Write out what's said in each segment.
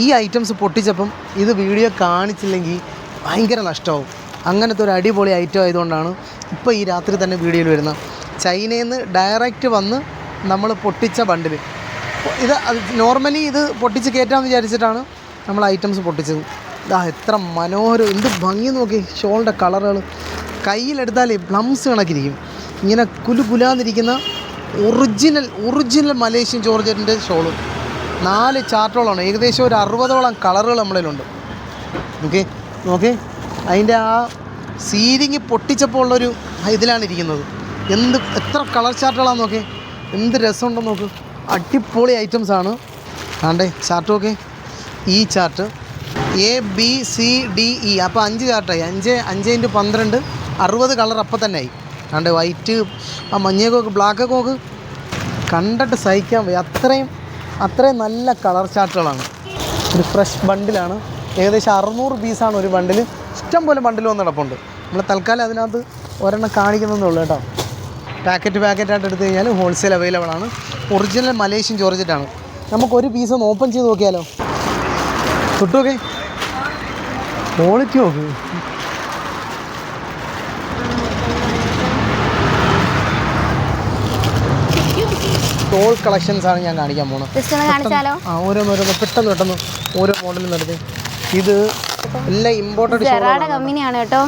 ഈ ഐറ്റംസ് പൊട്ടിച്ചപ്പം ഇത് വീഡിയോ കാണിച്ചില്ലെങ്കിൽ ഭയങ്കര നഷ്ടമാവും. അങ്ങനത്തെ ഒരു അടിപൊളി ഐറ്റം ആയതുകൊണ്ടാണ് ഇപ്പോൾ ഈ രാത്രി തന്നെ വീഡിയോയിൽ വരുന്നത് ചൈനയിൽ നിന്ന് ഡയറക്റ്റ് വന്ന് നമ്മൾ പൊട്ടിച്ച ബണ്ടിൽ ഇത് നോർമലി ഇത് പൊട്ടിച്ച് കയറ്റാമെന്ന് വിചാരിച്ചിട്ടാണ് നമ്മൾ ഐറ്റംസ് പൊട്ടിച്ചത്. ഇതാ എത്ര മനോഹരം എന്ത് ഭംഗി നോക്കി ഷോളിന്റെ കളറുകൾ കയ്യിലെടുത്താലേ പ്ലംസ് കണക്കിരിക്കും. ഇങ്ങനെ കുലുകുലാന്നിരിക്കുന്ന ഒറിജിനൽ ഒറിജിനൽ മലേഷ്യൻ ജോർജറ്റിന്റെ ഷോൾ നാല് ചാർട്ടുകളാണ്. ഏകദേശം ഒരു അറുപതോളം കളറുകൾ നമ്മളിലുണ്ട്. ഓക്കെ നോക്കേ. അതിന്റെ ആ സീലിങ് പൊട്ടിച്ചപ്പോൾ ഉള്ളൊരു ഇതിലാണ് ഇരിക്കുന്നത്. എന്ത് എത്ര കളർ ചാർട്ടുകളാണ് നോക്കേ. എന്ത് രസമുണ്ടെന്ന് നോക്ക്. അടിപൊളി ഐറ്റംസ് ആണ്. ആണ്ടേ ചാർട്ട് നോക്കേ. ഈ chart. A B C D E അപ്പോൾ അഞ്ച് ചാർട്ടായി. അഞ്ച് അഞ്ച് ഇന്റു പന്ത്രണ്ട് അറുപത് കളർ അപ്പം തന്നെ ആയി ആണ്ട് വൈറ്റ് ആ മഞ്ഞയൊക്കെ ബ്ലാക്കൊക്കെ നോക്ക്. കണ്ടിട്ട് സഹിക്കാൻ പോയി അത്രയും അത്രയും നല്ല കളർ ചാർട്ടുകളാണ്. ഒരു ഫ്രഷ് ബണ്ടിലാണ്. ഏകദേശം അറുന്നൂറ് പീസാണ് ഒരു ബണ്ടിൽ. ഇഷ്ടം പോലെ ബണ്ടിൽ വന്ന് കിടപ്പുണ്ട്. നമ്മൾ തൽക്കാലം അതിനകത്ത് ഒരെണ്ണം കാണിക്കുന്നതേ ഉള്ളൂ കേട്ടോ. പാക്കറ്റ് പാക്കറ്റായിട്ട് എടുത്തു കഴിഞ്ഞാൽ ഹോൾസെയിൽ അവൈലബിൾ ആണ്. ഒറിജിനൽ മലേഷ്യൻ ജോർജറ്റാണ്. നമുക്ക് ഒരു പീസ് ഒന്ന് ഓപ്പൺ ചെയ്ത് നോക്കിയാലോ? തൊട്ടു നോക്കേ. ക്വാളിറ്റി നോക്ക്. ടോൾ കളക്ഷൻസ് ആണ് ഞാൻ കാണിക്കാൻ പോകുന്നത് ജസ്റ്റ് ഒന്ന് കാണിച്ചാലോ? ആ ഓരോന്നോരോന്ന് പെട്ടെന്ന് പെട്ടെന്ന് ഓരോ മോഡലും നടത്തി. ഇത് എല്ലാം ഇമ്പോർട്ടഡ് ജെറാടെ കമ്പനിയാണ് കേട്ടോ.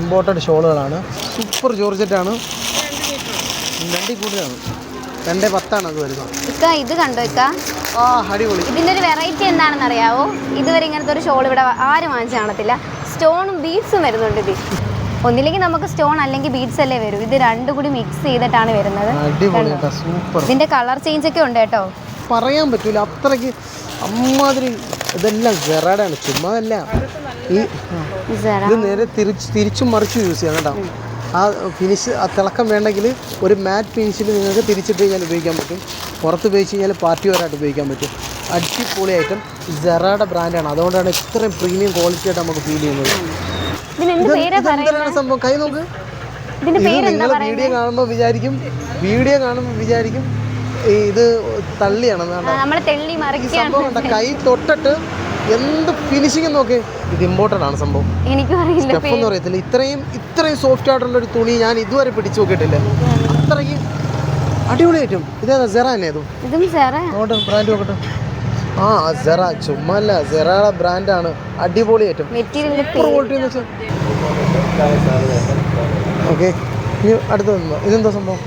ഇമ്പോർട്ടഡ് ഷോളുകളാണ് സൂപ്പർ ജോർജറ്റ് ജോർജറ്റാണ് രണ്ടിൽ കൂടുതലാണ്. രണ്ടേ പത്താണ് അത് വരുന്നത്. ഇക്ക ഇത് കണ്ടോ ഇക്ക? ആ അടിപൊളി. ഇതിന്റെ ഒരു വെറൈറ്റി എന്താണെന്ന് അറിയാവോ ഇതുവരെ ഇങ്ങനത്തെ ഒരു ഷോൾ ഇവിടെ ആരും വാങ്ങിച്ചു കാണത്തില്ല. സ്റ്റോണും ബീഡ്സും വരുന്നുണ്ട് ഇതിൽ ഒന്നില്ലെങ്കിൽ നമുക്ക് സ്റ്റോൺ അല്ലെങ്കിൽ ബീഡ്സ് അല്ലേ വരും. ഇത് രണ്ടും കൂടി മിക്സ് ചെയ്തിട്ടാണ് വരുന്നത്. ഇതിന്റെ കളർ ചേഞ്ച് ഒക്കെ ഉണ്ട് കേട്ടോ. പറയാൻ പറ്റൂല അത്രയ്ക്ക് അമ്മാതിരി ഇതെല്ലാം ജെറാഡാണ് ചുമ്മാ അല്ല. ഈ. ഇത് നേരെ തിരിച്ച് തിരിച്ചും മറിച്ചും യൂസ് ചെയ്യാം കേട്ടോ. ആ ഫിനിഷ് ആ തിളക്കം വേണമെങ്കിൽ ഒരു മാറ്റ് ഫിനിഷിൽ നിങ്ങൾക്ക് തിരിച്ചിട്ട് കഴിഞ്ഞാൽ ഉപയോഗിക്കാൻ പറ്റും. പുറത്ത് ഉപയോഗിച്ച് കഴിഞ്ഞാൽ പാർട്ടി വെയറായിട്ട് ഉപയോഗിക്കാൻ പറ്റും. അടിപൊളി ഐറ്റം സെറയുടെ ബ്രാൻഡാണ് അതുകൊണ്ടാണ് ഇത്രയും പ്രീമിയം ക്വാളിറ്റി ആയിട്ട് നമുക്ക് ഫീൽ ചെയ്യുന്നത്. സംഭവം? കൈ നോക്ക്. ഇതിന്റെ പേരെന്താ വീഡിയോ കാണുമ്പോൾ വിചാരിക്കും വീഡിയോ കാണുമ്പോൾ വിചാരിക്കും ഇത് തള്ളിയാണ് സംഭവം കൈ തൊട്ടിട്ട് എന്ത് ഫിനിഷിങ് നോക്ക്. ഇത് ഇമ്പോർട്ടന്റ് ആണ് സംഭവം. എനിക്കും അറിയില്ല അറിയത്തില്ല ഇത്രയും ഇത്രയും സോഫ്റ്റ് ആയിട്ടുള്ള ഒരു തുണി ഞാൻ ഇതുവരെ പിടിച്ചു നോക്കിയിട്ടില്ല. അത്രയ്ക്ക് അടിപൊളി ഐറ്റം ഇതേതാ സെറ ഏതും ബ്രാൻഡ് നോക്കട്ടെ. ആ സെറ ചുമ്മാ അല്ല സെറയുടെ ബ്രാൻഡാണ് അടിപൊളി ഏറ്റവും മെറ്റീരിയലിന്റെ ക്വാളിറ്റി എന്ന് വെച്ചാൽ ഓക്കെ ഇനി അടുത്ത ഇതെന്താ സംഭവം?